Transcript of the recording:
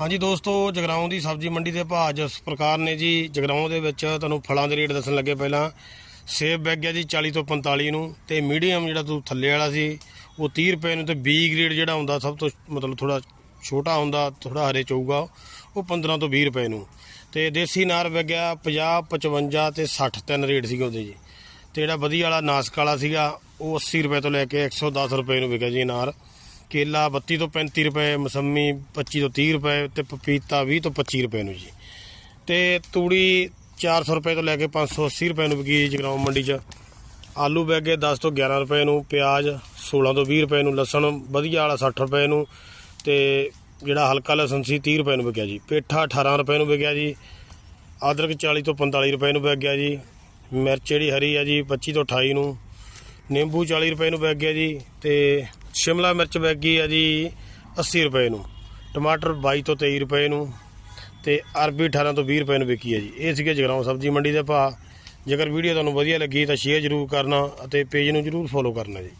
ਹਾਂਜੀ ਦੋਸਤੋ, ਜਗਰਾਉਂ ਦੀ ਸਬਜ਼ੀ ਮੰਡੀ ਦੇ ਭਾਅ ਜਿਸ ਪ੍ਰਕਾਰ ਨੇ ਜੀ। ਜਗਰਾਉਂ ਦੇ ਵਿੱਚ ਤੁਹਾਨੂੰ ਫਲਾਂ ਦੇ ਰੇਟ ਦੱਸਣ ਲੱਗੇ ਪਹਿਲਾਂ। ਸੇਬ ਵਿਕ ਗਿਆ ਜੀ 40 ਤੋਂ 45 ਨੂੰ ਤੇ ਮੀਡੀਅਮ ਜਿਹੜਾ ਤੂੰ ਥੱਲੇ ਵਾਲਾ ਸੀ, ਉਹ 30 ਰੁਪਏ ਨੂੰ ਤੇ ਬੀ ਗ੍ਰੇਡ ਜਿਹੜਾ ਹੁੰਦਾ, ਸਭ ਤੋਂ ਮਤਲਬ ਥੋੜਾ ਛੋਟਾ ਹੁੰਦਾ ਥੋੜਾ ਹਰੇ ਚਊਗਾ, ਉਹ 15 ਤੋਂ 20 ਰੁਪਏ ਨੂੰ। ਤੇ ਦੇਸੀ ਨਾਰ ਵਿਕ ਗਿਆ 50 55 ਤੇ 60 ਤਿੰਨ ਰੇਟ ਸੀਗੇ ਉਹਦੇ ਜੀ। ਤੇ ਜਿਹੜਾ ਵਧੀਆ ਵਾਲਾ ਨਾਸਕ ਵਾਲਾ ਸੀਗਾ, ਉਹ 80 ਰੁਪਏ ਤੋਂ ਲੈ ਕੇ 110 ਰੁਪਏ ਨੂੰ ਵਿਕਿਆ ਜੀ ਨਾਰ ਕੇਲਾ 32 ਤੋਂ 35 ਰੁਪਏ, ਮਸੰਮੀ 25 ਤੋਂ 30 ਰੁਪਏ ਤੇ ਪਪੀਤਾ 20 ਤੋਂ 25 ਰੁਪਏ ਨੂੰ ਜੀ। ਤੇ ਤੂੜੀ 400 ਰੁਪਏ ਤੋਂ ਲੈ ਕੇ 580 ਰੁਪਏ ਨੂੰ ਵਿਕੀ ਜਗਰਾਉਂ ਮੰਡੀ 'ਚ। ਆਲੂ ਬੈਗ ਗਏ 10 ਤੋਂ 11 ਰੁਪਏ ਨੂੰ, ਪਿਆਜ਼ 16 ਤੋਂ 20 ਰੁਪਏ ਨੂੰ, ਲਸਣ ਵਧੀਆ ਵਾਲਾ 60 ਰੁਪਏ ਨੂੰ ਤੇ ਜਿਹੜਾ ਹਲਕਾ ਲਸਣ ਸੀ 30 ਰੁਪਏ ਨੂੰ ਵਿਕਿਆ ਜੀ। ਪੇਠਾ 18 ਰੁਪਏ ਨੂੰ ਵਿਕਿਆ ਜੀ। ਅਦਰਕ 40 ਤੋਂ 45 ਰੁਪਏ ਨੂੰ ਵਿਕ ਗਿਆ ਜੀ। ਮਿਰਚ ਜਿਹੜੀ ਹਰੀ ਆ ਜੀ 25 ਤੋਂ 28 ਨੂੰ। ਨਿੰਬੂ 40 ਰੁਪਏ ਨੂੰ ਵਿਕ ਗਿਆ ਜੀ ਤੇ ਸ਼ਿਮਲਾ ਮਿਰਚ ਵਿਕ ਗਈ ਆ ਜੀ 80 ਰੁਪਏ ਨੂੰ, ਟਮਾਟਰ 22 ਤੋਂ 23 ਰੁਪਏ ਨੂੰ ਤੇ ਅਰਬੀ 18 ਤੋਂ 20 ਰੁਪਏ ਨੂੰ ਵਿਕੀ ਹੈ ਜੀ। ਇਹ ਸੀਗੇ ਜਗਰਾਉਂ ਸਬਜ਼ੀ ਮੰਡੀ ਦੇ ਭਾਅ। ਜੇਕਰ ਵੀਡੀਓ ਤੁਹਾਨੂੰ ਵਧੀਆ ਲੱਗੀ ਤਾਂ ਸ਼ੇਅਰ ਜ਼ਰੂਰ ਕਰਨਾ ਅਤੇ ਪੇਜ ਨੂੰ ਜ਼ਰੂਰ ਫੋਲੋ ਕਰਨਾ ਜੀ।